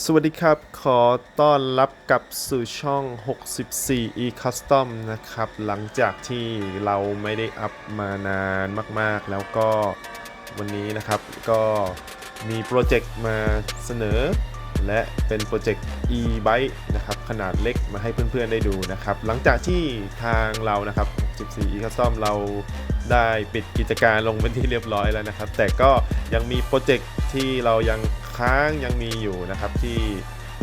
สวัสดีครับ ขอต้อนรับกลับสู่ช่อง 64 e custom นะครับ หลังจากที่เราไม่ได้อัพมานานมากๆ แล้วก็วันนี้นะครับก็มีโปรเจกต์มาเสนอ และเป็นโปรเจกต์ e-bike นะครับ ขนาดเล็กมาให้เพื่อนๆได้ดูนะครับ หลังจากที่ทางเรานะครับ 64 e custom เราได้ปิดกิจการลงเป็นที่เรียบร้อยแล้วนะครับ แต่ก็ยังมีโปรเจกต์ที่เรายัง ค้างยังมีอยู่นะครับที่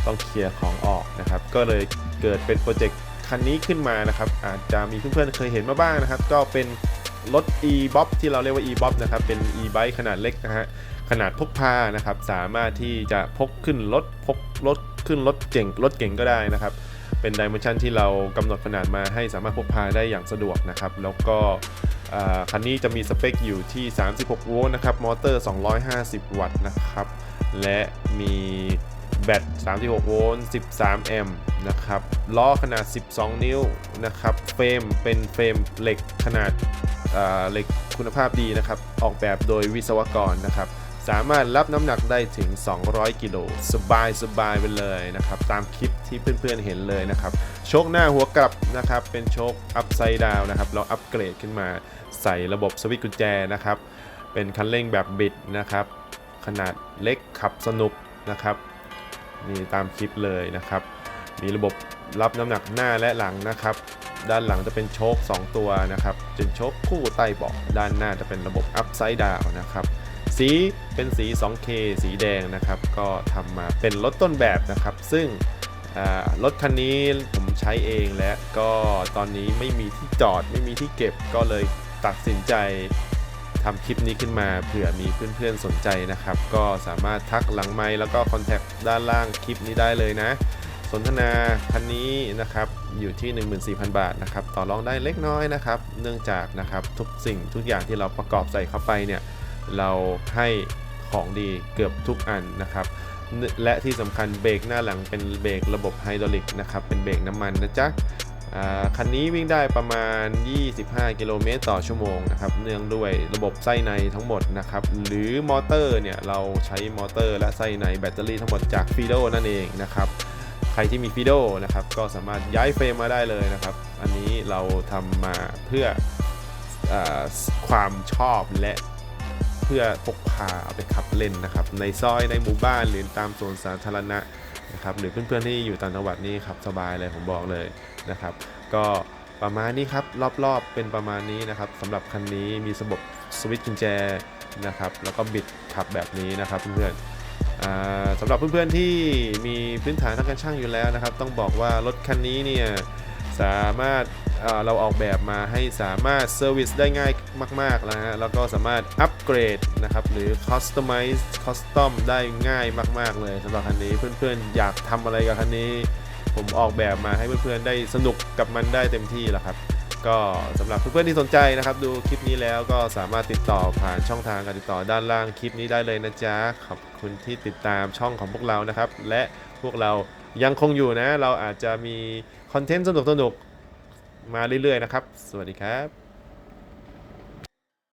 ต้องเคลียร์ของออกนะครับ ก็เลยเกิดเป็นโปรเจกต์คันนี้ขึ้นมานะครับ อาจจะมีเพื่อนๆเคยเห็นมาบ้างนะครับ ก็เป็นรถ e-bob ที่เราเรียกว่า e-bob นะครับ เป็น e-bike ขนาดเล็กนะฮะขนาดพกพานะครับ สามารถที่จะพกขึ้นรถพกรถขึ้นรถเก่งรถเก่งก็ได้นะครับ เป็นดิเมนชันที่เรากำหนดขนาดมาให้สามารถพกพาได้อย่างสะดวกนะครับ แล้วก็คันนี้จะมีสเปคอยู่ที่ 36 โวลต์นะครับ มอเตอร์ 250 วัตต์นะครับ และมีแบต 36 โวลต์ 13 แอมป์นะครับ ล้อขนาด 12 นิ้วนะครับ เฟรมเป็นเฟรมเหล็กขนาดอ่าเหล็กคุณภาพดีนะครับ ออกแบบโดยวิศวกรนะครับ สามารถรับน้ำหนักได้ถึง 200 กิโล สบายสบายไปเลยนะครับ ตามคลิปที่เพื่อนๆเห็นเลยนะครับ โชคหน้าหัวกลับนะครับ เป็นโชคอัพไซด์ดาวนะครับ เราอัปเกรดขึ้นมาใส่ระบบสวิตช์กุญแจนะครับ เป็นคันเร่งแบบบิดนะครับ ขนาดเล็กขับสนุกนะครับนี่ตามคลิปเลยนะครับ มีระบบรับน้ำหนักหน้าและหลังนะครับ ด้านหลังจะเป็นโชค 2 ตัวนะครับเป็นโชคคู่ใต้เบาะด้านหน้าจะเป็นระบบอัพไซด์ดาวนะครับสีเป็นสี 2K สีแดงนะครับ ก็ทำมาเป็นรถต้นแบบนะครับ ซึ่งรถคันนี้ผมใช้เองและก็ตอนนี้ไม่มีที่จอดไม่มีที่เก็บก็เลยตัดสินใจ ทำคลิปนี้ขึ้นมาเผื่อมีเพื่อนๆสนใจนะครับ ก็สามารถทักหลังไมค์แล้วก็คอนแทคด้านล่างคลิปนี้ได้เลยนะ สนทนาคันนี้นะครับอยู่ที่ 14,000 บาทนะครับต่อรองได้เล็กน้อยนะครับ เนื่องจากนะครับทุกสิ่งทุกอย่างที่เราประกอบใส่เข้าไปเนี่ยเราให้ของดีเกือบทุกอันนะครับ และที่สำคัญเบรกหน้าหลังเป็นเบรกระบบไฮดรอลิกนะครับเป็นเบรกน้ำมันนะจ๊ะ คันนี้วิ่งได้ประมาณ 25 กิโลเมตรต่อชั่วโมงนะครับ เนื่องด้วยระบบไส้ในทั้งหมดนะครับ หรือมอเตอร์เนี่ย เราใช้มอเตอร์และไส้ในแบตเตอรี่ทั้งหมดจากฟีโดนั่นเองนะครับ ใครที่มีฟีโดนะครับ ก็สามารถย้ายเฟรมมาได้เลยนะครับ อันนี้เราทำมาเพื่ออความชอบและ เพื่อพกพาเอาไปขับเล่นนะครับ ในซอยในหมู่บ้านหรือตามสวนสาธารณะนะครับหรือเพื่อนๆที่อยู่ต่างจังหวัดนี่ขับสบายเลยผมบอกเลยนะครับ ก็ประมาณนี้ครับรอบๆเป็นประมาณนี้นะครับสำหรับคันนี้มีระบบสวิตช์กุญแจนะครับแล้วก็บิดขับแบบนี้นะครับเพื่อนๆอ่าสำหรับเพื่อนๆที่มีพื้นฐานทางการช่างอยู่แล้วนะครับ ต้องบอกว่ารถคันนี้เนี่ย สามารถเราออกแบบมาให้สามารถเซอร์วิสได้ง่ายมากๆแล้วฮะแล้วก็สามารถอัปเกรดนะครับหรือ Customize Custom ได้ง่ายมาก ๆ เลยสำหรับคันนี้เพื่อนๆ อยากทำอะไรกับคันนี้ ผมออกแบบมาให้เพื่อนๆ ได้สนุกกับมันได้เต็มที่แหละครับ ก็สำหรับเพื่อนๆ ที่สนใจนะครับ ดูคลิปนี้แล้วก็สามารถติดต่อผ่านช่องทางการติดต่อด้านล่างคลิปนี้ได้เลยนะจ๊ะขอบคุณที่ติดตามช่องของพวกเรานะครับ และพวกเรา ยังคงอยู่นะ เราอาจจะมีคอนเทนต์สนุกๆ มาเรื่อยๆนะครับ สวัสดีครับ